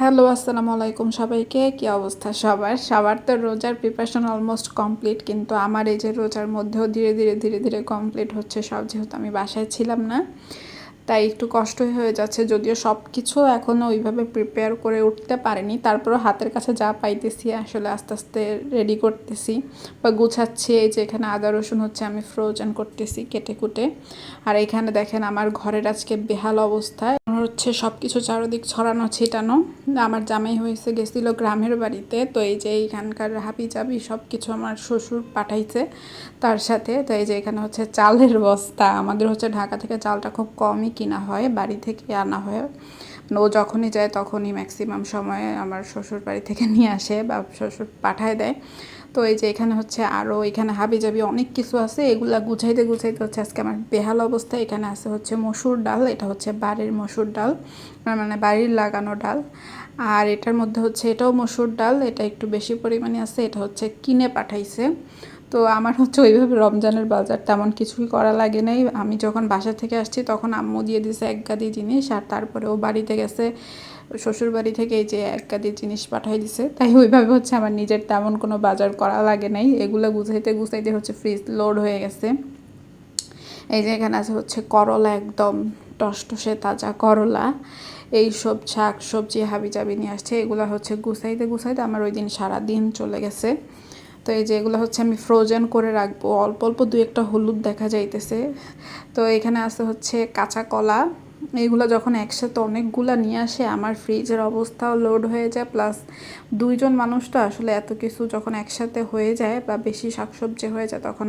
Hello, আসসালামু আলাইকুম সবাইকে। কি অবস্থা সবার? সবার তো রোজার প্রিপারেশন অলমোস্ট কমপ্লিট কিন্তু আমার এই যে রোজার মধ্যেও ধীরে ধীরে ধীরে ধীরে কমপ্লিট হচ্ছে সব, যেহেতু আমি বাসায় ছিলাম না, তাই একটু কষ্টই হয়ে যাচ্ছে। যদিও সব কিছু এখনও ওইভাবে প্রিপেয়ার করে উঠতে পারিনি, তারপরও হাতের কাছে যা পাইতেছি আসলে আস্তে আস্তে রেডি করতেছি বা গুছাচ্ছি। এই যে এখানে আদা, রসুন হচ্ছে আমি ফ্রোজেন করতেছি কেটে কুটে। আর এখানে দেখেন আমার ঘরের আজকে বেহাল অবস্থা। হচ্ছে সব কিছু চারদিক ছড়ানো, ছিটানো। আমার জামাই হয়েছে, গেছিল গ্রামের বাড়িতে। তো এই যে এইখানকার হাবি চাবি সব কিছু আমার শ্বশুর পাঠাইছে তার সাথে। তো এই যে এখানে হচ্ছে চালের বস্তা। আমাদের হচ্ছে ঢাকা থেকে চালটা খুব কমই কিনা হয়, বাড়ি থেকে আনা হয়। ও যখনই যায় তখনই ম্যাক্সিমাম সময়ে আমার শ্বশুর বাড়ি থেকে নিয়ে আসে বা শ্বশুর পাঠায় দেয়। তো এই যে এখানে হচ্ছে আরও এখানে হাবি জাবি অনেক কিছু আছে, এগুলা গুছাইতে গুছাইতে হচ্ছে আজকে আমার বেহাল অবস্থা। এখানে আছে হচ্ছে মসুর ডাল, এটা হচ্ছে বাড়ির মসুর ডাল মানে বাড়ির লাগানো ডাল। আর এটার মধ্যে হচ্ছে এটাও মসুর ডাল, এটা একটু বেশি পরিমাণে আছে, এটা হচ্ছে কিনে পাঠাইছে। তো আমার হচ্ছে ওইভাবে রমজানের বাজার তেমন কিছুই করা লাগে নাই। আমি যখন বাসা থেকে আসছি তখন আম্মু দিয়ে দিছে এক গাদি জিনিস আর তারপরে ও বাড়িতে গেছে। শ্বশুর বাড়ি থেকে এই যে এক গাদি জিনিস পাঠাই দিছে, তাই ওইভাবে হচ্ছে আমার নিজের তেমন কোনো বাজার করা লাগে নাই। এগুলো গুছাইতে গুছাইতে হচ্ছে ফ্রিজ লোড হয়ে গেছে। এই যে এখানে আছে হচ্ছে করলা একদম টসটসে তাজা করলা। এই সব শাক সবজি হাবি জাবি নিয়ে আসছে, এগুলো হচ্ছে গুছাইতে গুছাইতে আমার ওই দিন সারা দিন চলে গেছে। তো এই যে এগুলো হচ্ছে আমি ফ্রোজেন করে রাখব। অল্প অল্প দু একটা হলুদ দেখা যাইতেছে। তো এখানে আছে হচ্ছে কাঁচা কলা এইগুলো যখন একসাথে অনেকগুলো নিয়ে আসে, আমার ফ্রিজের অবস্থাও লোড হয়ে যায়। প্লাস দুইজন মানুষ তো আসলে এত কিছু যখন একসাথে হয়ে যায় বা বেশি শাকসবজি হয়ে যায়, তখন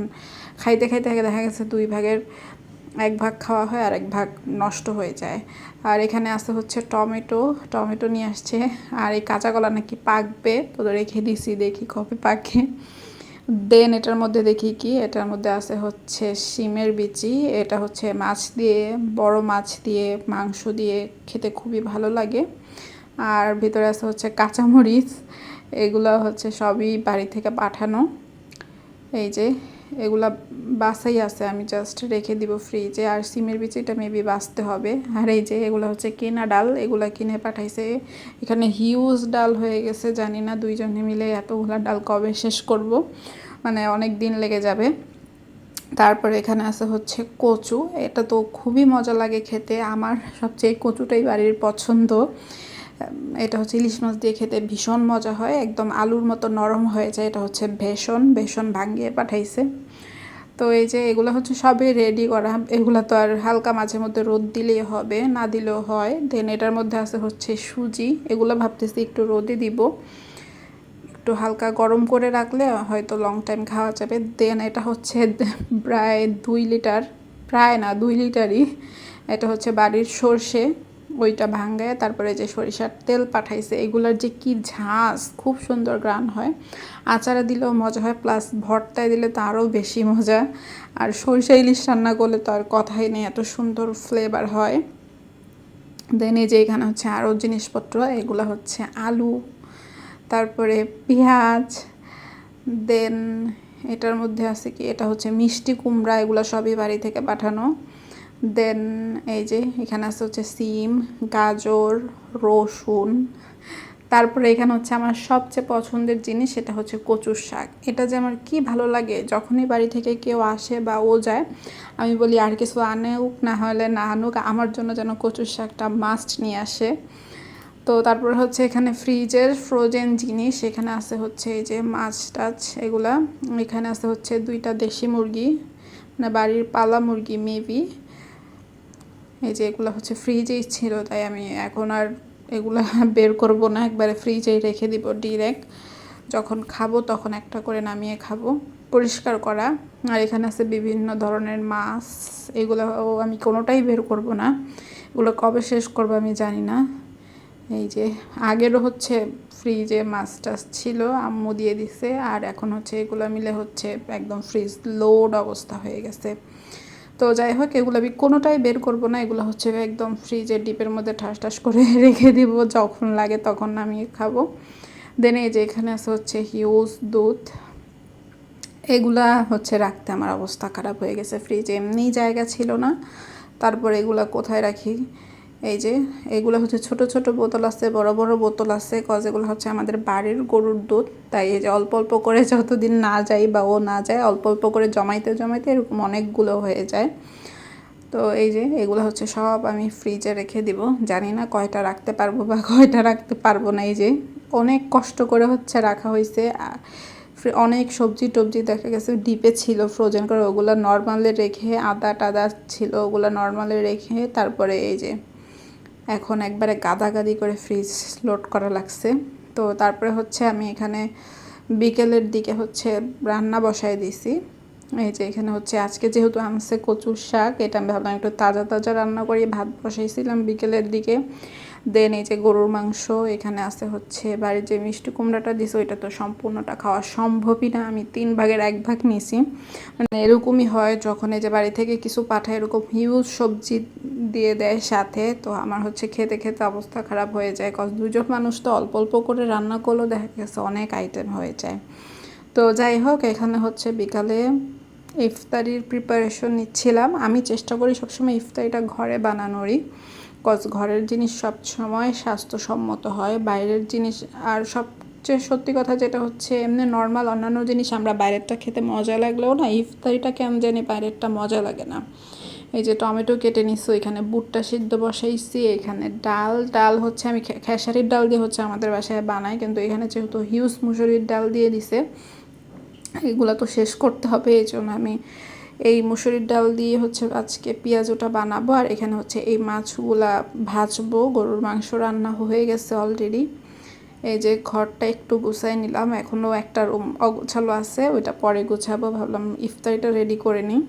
খাইতে খাইতে দেখা গেছে দুই ভাগের এক ভাগ খাওয়া হয় আর এক ভাগ নষ্ট হয়ে যায়। আর এখানে আছে হচ্ছে টমেটো। টমেটো নিয়ে আসছে। আর এই কাঁচা কলা নাকি পাকবে তো রেখে দিছি, দেখি কবে পাকে। দেন এটার মধ্যে দেখি কি? এটার মধ্যে আছে হচ্ছে শিমের বিচি। এটা হচ্ছে মাছ দিয়ে, বড় মাছ দিয়ে, মাংস দিয়ে খেতে খুবই ভালো লাগে। আর ভিতরে আছে হচ্ছে কাঁচামরিচ। এগুলো হচ্ছে সবই বাড়ি থেকে পাঠানো। এই যে এগুলা বাসাই আছে, আমি জাস্ট রেখে দিব ফ্রিজে আর সিমের বিচিটা মেবি বাঁচতে হবে। আর এই যে এগুলো হচ্ছে কেনা ডাল, এগুলা কিনে পাঠাইছে। এখানে হিউজ ডাল হয়ে গেছে, জানি না দুইজনে মিলে এতগুলা ডাল কবে শেষ করব। মানে অনেক দিন লেগে যাবে। তারপরে এখানে আছে হচ্ছে কচু। এটা তো খুবই মজা লাগে খেতে। আমার সবচেয়ে কচুটাই বাড়ির পছন্দ। এটা হচ্ছে ইলিশ মাছ দিয়ে খেতে ভীষণ মজা হয়, একদম আলুর মতো নরম হয়ে যায়, এটা হচ্ছে বেসন বেসন ভাঙিয়ে পাঠাইছে। তো এই যে এগুলো হচ্ছে সবই রেডি করা, এগুলো তো আর হালকা মাঝে মধ্যে রোদ দিলেই হবে, না দিলেও হয়। দেন এটার মধ্যে আছে হচ্ছে সুজি, এগুলো ভাবতেছি একটু রোদে দিব। একটু হালকা গরম করে রাখলে হয়তো লং টাইম খাওয়া যাবে। দেন এটা হচ্ছে প্রায় দুই লিটার, প্রায় না, দুই লিটারই, এটা হচ্ছে বাড়ির সর্ষে। ওইটা ভাঙ্গায় তারপরে যে সরিষার তেল পাঠাইছে, এগুলার যে কি ঝাঁস খুব সুন্দর গ্রান হয়। আচারে দিলেও মজা হয়, প্লাস ভর্তায় দিলে তো আরও বেশি মজা। আর সরিষা ইলিশ রান্না করলে তো আর কথাই নেই, এত সুন্দর ফ্লেভার হয়। দেন এই যে এখানে হচ্ছে আরও জিনিসপত্র, এগুলো হচ্ছে আলু, তারপরে পেঁয়াজ দেন এটার মধ্যে আছে কি, এটা হচ্ছে মিষ্টি কুমড়া, এগুলো সবই বাড়ি থেকে পাঠানো। দেন এই যে, এখানে আছে হচ্ছে সিম, গাজর, রসুন। তারপরে এখানে হচ্ছে আমার সবচেয়ে পছন্দের জিনিস সেটা হচ্ছে কচুর শাক। এটা যে আমার কি ভালো লাগে, যখনই বাড়ি থেকে কেউ আসে বা ও যায়, আমি বলি, আর কিছু আনুক না হলে না আনুক। আমার জন্য যেন কচুর শাকটা মাস্ট নিয়ে আসে। তো তারপর হচ্ছে এখানে ফ্রিজের ফ্রোজেন জিনিস, এখানে আছে হচ্ছে এই যে মাছ টাছ, এগুলা। এখানে আছে হচ্ছে দুইটা দেশি মুরগি মানে বাড়ির পালা মুরগি মেবি এই যে এগুলো হচ্ছে ফ্রিজেই ছিল, তাই আমি এখন আর এগুলো বের করব না, একবারে ফ্রিজেই রেখে দিব ডিরেক্ট যখন খাব তখন একটা করে নামিয়ে খাব। পরিষ্কার করা। আর এখানে আছে বিভিন্ন ধরনের মাছ এগুলো আমি কোনোটাই বের করব না। এগুলো কবে শেষ করব আমি জানি না। এই যে আগেরও হচ্ছে ফ্রিজে মাছ টাছ ছিল, আম্মু দিয়ে দিছে। আর এখন হচ্ছে এগুলো মিলে হচ্ছে একদম ফ্রিজ লোড অবস্থা হয়ে গেছে। তো যাই হোক, এগুলো আমি কোনোটাই বের করব না। এগুলো হচ্ছে একদম ফ্রিজের ডিপের মধ্যে ঠাস ঠাস করে রেখে দিব, যখন লাগে তখন আমি খাব। দেন এই যে এখানে আছে হচ্ছে হিউজ দুধ। এগুলা হচ্ছে রাখতে আমার অবস্থা খারাপ হয়ে গেছে। ফ্রিজে এমনি জায়গা ছিল না। তারপর এগুলা কোথায় রাখি? এই যে, এগুলো হচ্ছে ছোট ছোট বোতল আছে, বড় বড় বোতল আছে কজ এগুলো হচ্ছে আমাদের বাড়ির গরুর দুধ। তাই এই যে অল্প অল্প করে যতদিন না যাই বা ও না যায়, অল্প অল্প করে জমাইতে জমাইতে এরকম অনেকগুলো হয়ে যায়। তো এই যে, এগুলো হচ্ছে সব আমি ফ্রিজে রেখে দিব। জানি না কয়টা রাখতে পারব বা কয়টা রাখতে পারব না। এই যে, অনেক কষ্ট করে হচ্ছে রাখা হয়েছে অনেক সবজি টবজি দেখা গেছে ডিপে ছিল ফ্রোজেন করে, ওগুলো নর্মালে রেখে আদা টাদা ছিল, ওগুলো নর্মালে রেখে তারপরে এই যে এখন একবারে গাদাগাদি করে ফ্রিজ লোড করা লাগছে। তো তারপরে হচ্ছে আমি এখানে বিকেলের দিকে হচ্ছে রান্না বসায় দিছি এই যে এখানে হচ্ছে আজকে যেহেতু আনছে কচুর শাক, এটা আমি ভাবলাম একটু তাজা তাজা রান্না করি, ভাত বসাইছিলাম বিকেলের দিকে। দেন এই যে গরুর মাংস, এখানে আছে হচ্ছে বাড়ির যে মিষ্টি কুমড়াটা দিছে, ওইটা তো সম্পূর্ণটা খাওয়া সম্ভবই না। আমি তিন ভাগের এক ভাগ নিছি। মানে এরকমই হয় যখন এই যে বাড়ি থেকে কিছু পাঠায়, এরকম হিউজ সবজি দিয়ে দেয় সাথে, তো আমার হচ্ছে খেতে খেতে অবস্থা খারাপ হয়ে যায়। কজ দুজন মানুষ তো অল্প অল্প করে রান্না করলেও দেখা গেছে অনেক আইটেম হয়ে যায়। তো যাই হোক, এখানে হচ্ছে বিকালে ইফতারির প্রিপারেশন নিচ্ছিলাম। আমি চেষ্টা করি সবসময় ইফতারিটা ঘরে বানানোরই। কজ ঘরের জিনিস সব সময় স্বাস্থ্যসম্মত হয়। বাইরের জিনিস আর সবচেয়ে সত্যি কথা যেটা হচ্ছে, এমনি নর্মাল অন্যান্য জিনিস আমরা বাইরেরটা খেতে মজা লাগলেও না ইফতারিটা কেমন জানি বাইরেরটা মজা লাগে না। এই যে টমেটো কেটে নিচ্ছি এখানে বুটটা সিদ্ধ বসাইছি, এখানে ডাল ডাল হচ্ছে আমি খেসারির ডাল দিয়ে হচ্ছে আমাদের বাসায় বানাই, কিন্তু এখানে যেহেতু হিউজ মুসুরির ডাল দিয়ে দিছে, এগুলো তো শেষ করতে হবে, এই জন্য আমি এই মুসুরির ডাল দিয়ে হচ্ছে আজকে পেঁয়াজটা বানাবো, আর এখানে হচ্ছে এই মাছগুলা ভাজবো। গরুর মাংস রান্না হয়ে গেছে অলরেডি এই যে ঘরটা একটু গুছাই নিলাম এখনও একটা রুম অগোছালো আছে, ওইটা পরে গুছাবো। ভাবলাম ইফতারিটা রেডি করে নিই।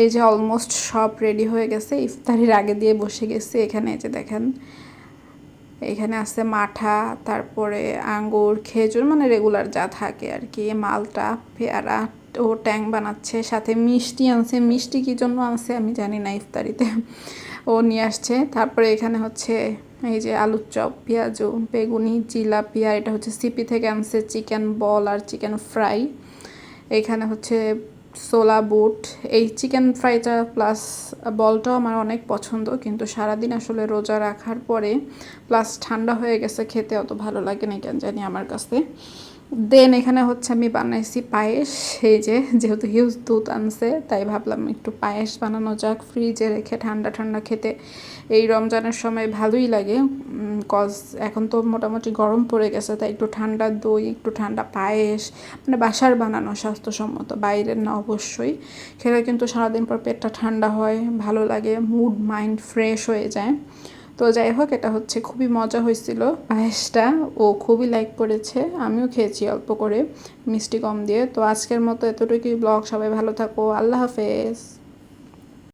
এই যে অলমোস্ট সব রেডি হয়ে গেছে, ইফতারির আগে দিয়ে বসে গেছি এখানে, এই যে দেখেন। এখানে আছে মাঠা, তারপরে আঙ্গুর, খেজুর মানে রেগুলার যা থাকে আর কি, মালটা, পেয়ারা ও ট্যাং বানাচ্ছে, সাথে মিষ্টি আনছে। মিষ্টি কী জন্য আনছে আমি জানি না ইফতারিতে। ও নিয়ে আসছে। তারপরে এখানে হচ্ছে এই যে আলুর চপ, পেঁয়াজু, বেগুনি, জিলাপি, আর এটা হচ্ছে সিপি থেকে আনছে চিকেন বল আর চিকেন ফ্রাই। এখানে হচ্ছে সোলা বুট। এই চিকেন ফ্রাইটা প্লাস বলটাও আমার অনেক পছন্দ, কিন্তু সারাদিন আসলে রোজা রাখার পরে, প্লাস ঠান্ডা হয়ে গেছে, খেতে অত ভালো লাগে না, কেন জানি আমার কাছে। দেন এখানে হচ্ছে আমি বানাইছি পায়েস, সেই যে যেহেতু হিউজ দুধ আনছে, তাই ভাবলাম একটু পায়েস বানানো যাক। ফ্রিজে রেখে ঠান্ডা ঠান্ডা খেতে এই রমজানের সময় ভালোই লাগে কজ এখন তো মোটামুটি গরম পড়ে গেছে, তাই একটু ঠান্ডা দই, একটু ঠান্ডা পায়েস মানে বাসার বানানো স্বাস্থ্যসম্মত, বাইরের না অবশ্যই। খেলে কিন্তু সারাদিন পর পেটটা ঠান্ডা হয়, ভালো লাগে মুড মাইন্ড ফ্রেশ হয়ে যায়। তো যাই হোক, এটা হচ্ছে খুবই মজা হয়েছিল। পায়েসটা ও খুবই লাইক করেছে, আমিও খেয়েছি অল্প করে, মিষ্টি কম দিয়ে। তো আজকের মতো এতটুকুই ব্লগ, সবাই ভালো থাকো, আল্লাহ হাফেজ।